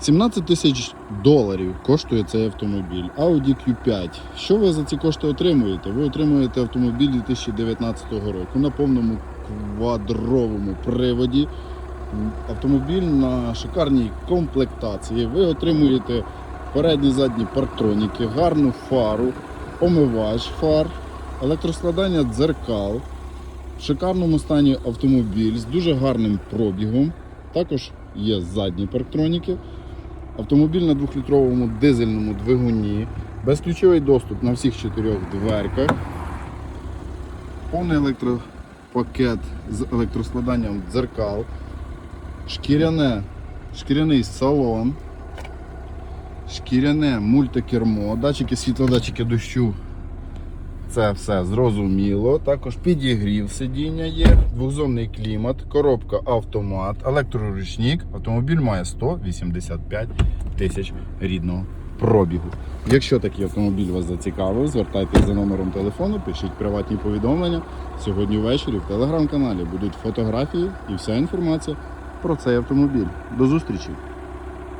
17 тисяч доларів коштує цей автомобіль. Audi Q5. Що ви за ці кошти отримуєте? Ви отримуєте автомобіль 2019 року на повному квадровому приводі. Автомобіль на шикарній комплектації. Ви отримуєте передні задні парктроніки, гарну фару, омивач фар, електроскладання дзеркал. В шикарному стані автомобіль з дуже гарним пробігом. Також є задні парктроніки. Автомобіль на 2-літровому дизельному двигуні, безключовий доступ на всіх чотирьох дверках, повний електропакет з електроскладанням дзеркал, шкіряне, шкіряний салон, шкіряне мультикермо, датчики світлодатчики дощу. Це все зрозуміло. Також підігрів сидіння є, двохзонний клімат, коробка автомат, електроручник. Автомобіль має 185 тисяч рідного пробігу. Якщо такий автомобіль вас зацікавив, звертайтеся за номером телефону, пишіть приватні повідомлення. Сьогодні ввечері в телеграм-каналі будуть фотографії і вся інформація про цей автомобіль. До зустрічі!